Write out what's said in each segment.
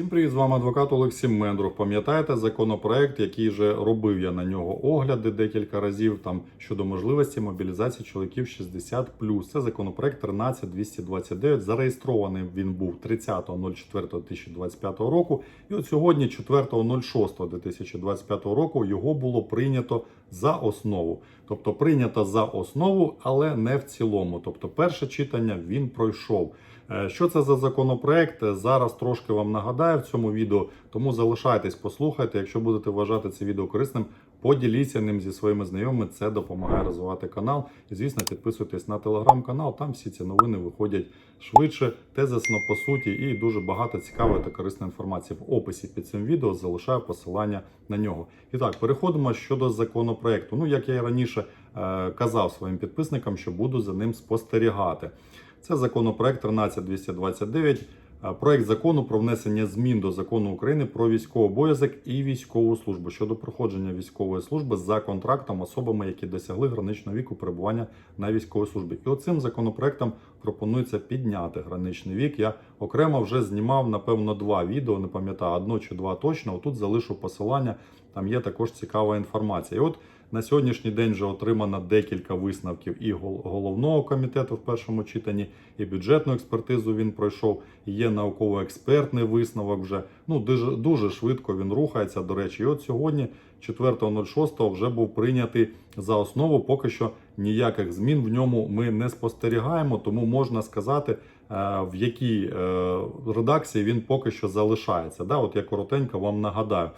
Всім привіт, з вами адвокат Олексій Мендрух. Пам'ятаєте законопроект, який вже робив я на нього огляди декілька разів там щодо можливості мобілізації чоловіків 60+. Це законопроект 13229. Зареєстрований він був 30.04.2025 року. І от сьогодні, 4.06.2025 року, його було прийнято за основу. Тобто прийнято за основу, але не в цілому. Тобто, перше читання він пройшов. Е, Що це за законопроект? Зараз трошки вам нагадаю в цьому відео, тому залишайтесь, послухайте. Якщо будете вважати це відео корисним, поділіться ним зі своїми знайомими. Це допомагає розвивати канал. І звісно, підписуйтесь на телеграм-канал. Там всі ці новини виходять швидше, тезисно по суті, і дуже багато цікавої та корисної інформації в описі під цим відео. Залишаю посилання на нього. І так, переходимо щодо законопроекту. Ну, як я і раніше е, казав своїм підписникам, що буду за ним спостерігати. Це законопроект 13229. Проект закону про внесення змін до закону України про військовий обов'язок і військову службу щодо проходження військової служби за контрактом особами, які досягли граничного віку перебування на військовій службі. І оцим законопроектом пропонується підняти граничний вік. Я окремо вже знімав напевно два відео, не пам'ятаю, одно чи два точно. Отут залишу посилання. Там є також цікава інформація. І от на сьогоднішній день вже отримано декілька висновків і гол- головного комітету в першому читанні, і бюджетну експертизу він пройшов. Є науково-експертний висновок вже. Ну дуже дуже швидко він рухається. До речі, і от сьогодні, 4.06, вже був прийнятий за основу. Поки що ніяких змін в ньому ми не спостерігаємо, тому можна сказати, е, в якій е, редакції він поки що залишається. Да, от я коротенько вам нагадаю.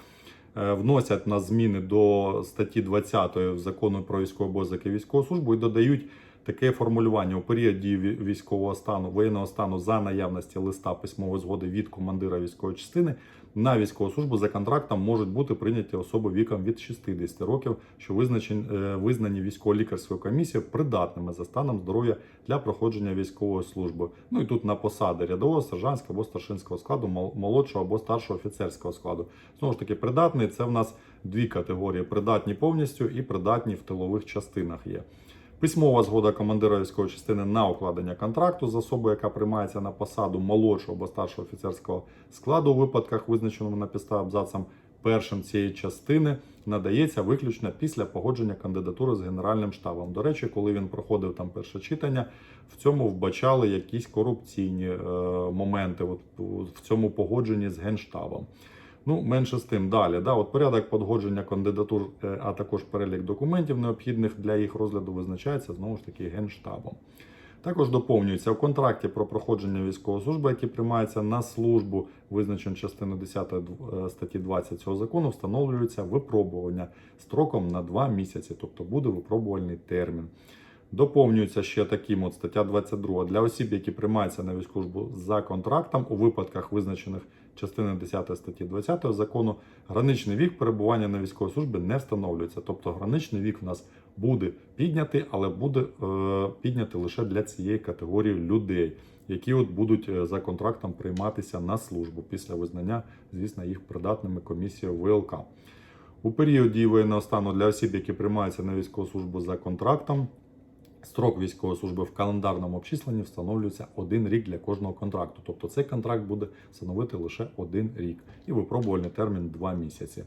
Е, вносять на зміни до статті 20 закону про військовий обов'язок і військову службу і додають таке формулювання. У період дії військового стану, воєнного стану за наявності листа письмової згоди від командира військової частини на військову службу за контрактом можуть бути прийняті особи віком від 60 років, що визначені, е, визнані військово-лікарською комісією придатними за станом здоров'я для проходження військової служби. Ну і тут на посади рядового, сержантського або старшинського складу, мол- молодшого або старшого офіцерського складу. Знову ж таки, придатний це в нас дві категорії: придатні повністю і придатні в тилових частинах є. Письмова згода командира військової частини на укладення контракту з особою, яка приймається на посаду молодшого або старшого офіцерського складу у випадках, визначеному на підставі абзацом першим цієї частини, надається виключно після погодження кандидатури з генеральним штабом. До речі, коли він проходив там перше читання, в цьому вбачали якісь корупційні е, моменти от, в цьому погодженні з генштабом. Ну, менше з тим далі. Да, от порядок погодження кандидатур, е, а також перелік документів, необхідних для їх розгляду, визначається знову ж таки генштабом. Також доповнюється у контракті про проходження військової служби, який приймається на службу, визначено частиною 10 е, статті 20 цього закону, встановлюється випробування строком на 2 місяці, тобто буде випробувальний термін. Доповнюється ще таким от стаття 22 для осіб, які приймаються на військову службу за контрактом у випадках, визначених частиною 10 статті 20 закону, граничний вік перебування на військовій службі не встановлюється. Тобто граничний вік в нас буде піднятий, але буде е, піднятий лише для цієї категорії людей, які от будуть е, за контрактом прийматися на службу після визнання, звісно, їх придатними комісією ВЛК. У період дії воєнного стану для осіб, які приймаються на військову службу за контрактом, Строк військової служби в календарному обчисленні встановлюється один рік для кожного контракту. Тобто цей контракт буде становити лише один рік і випробувальний термін 2 місяці.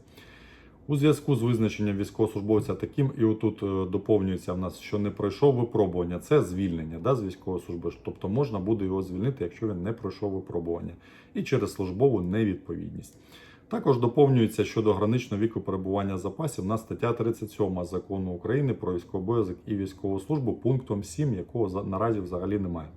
У зв'язку з визначенням військовослужбовця таким, і отут е, доповнюється в нас, що не пройшов випробування, це звільнення да, з військової служби. Тобто можна буде його звільнити, якщо він не пройшов випробування, і через службову невідповідність. Також доповнюється щодо граничного віку перебування запасів на стаття 37 закону України про військовий обов'язок і військову службу, пунктом 7, якого наразі взагалі немає.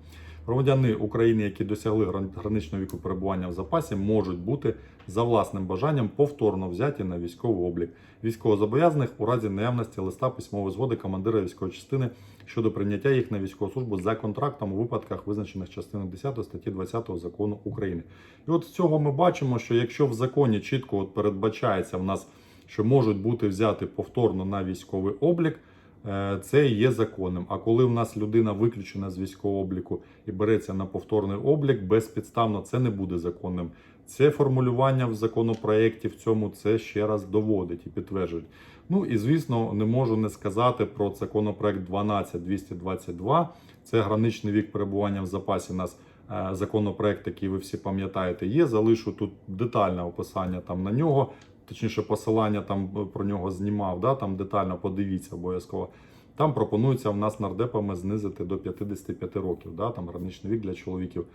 Громадяни України, які досягли гран- граничного віку перебування в запасі, можуть бути за власним бажанням повторно взяті на військовий облік військовозобов'язаних у разі наявності листа письмової згоди командира військової частини щодо прийняття їх на військову службу за контрактом у випадках, визначених частиною 10 статті 20 закону України. І от з цього ми бачимо, що якщо в законі чітко от передбачається в нас, що можуть бути взяти повторно на військовий облік. Е, Це є законним. А коли в нас людина виключена з військового обліку і береться на повторний облік безпідставно, це не буде законним. Це формулювання в законопроєкті в цьому це ще раз доводить і підтверджують. Ну і звісно, не можу не сказати про законопроект 12222. Це граничний вік перебування в запасі. У нас е, законопроект, який ви всі пам'ятаєте, є. Залишу тут детальне описання там на нього, точніше, посилання там е, про нього знімав. Да? Там детально подивіться обов'язково. Там пропонується в нас нардепами знизити до 55 років, да? там граничний вік для чоловіків.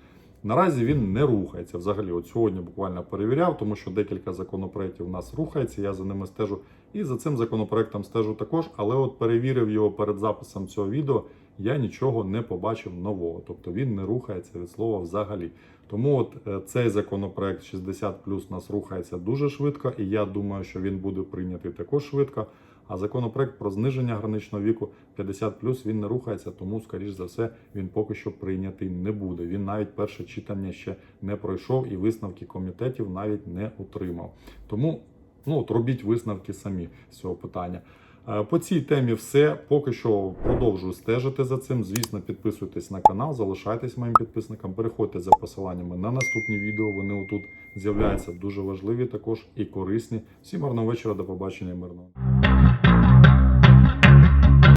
Наразі він не рухається взагалі. От сьогодні буквально перевіряв, тому що декілька законопроєктів у нас рухається. Я за ними стежу. І за цим законопроектом стежу також. Але от перевірив його перед записом цього відео. Я нічого не побачив нового. Тобто він не рухається від слова взагалі. Тому от е, цей законопроект 60 плюс нас рухається дуже швидко, і я думаю, що він буде прийнятий також швидко. А законопроект про зниження граничного віку 50 плюс він не рухається, тому, скоріш за все, він поки що прийнятий не буде. Він навіть перше читання ще не пройшов і висновки комітетів навіть не отримав. Тому ну от робіть висновки самі з цього питання. Е, По цій темі все. Поки що продовжую стежити за цим. Звісно, підписуйтесь на канал, залишайтесь моїм підписником, переходьте за посиланнями на наступні відео. Вони отут з'являються дуже важливі також і корисні. Всім гарного вечора, до побачення, мирного.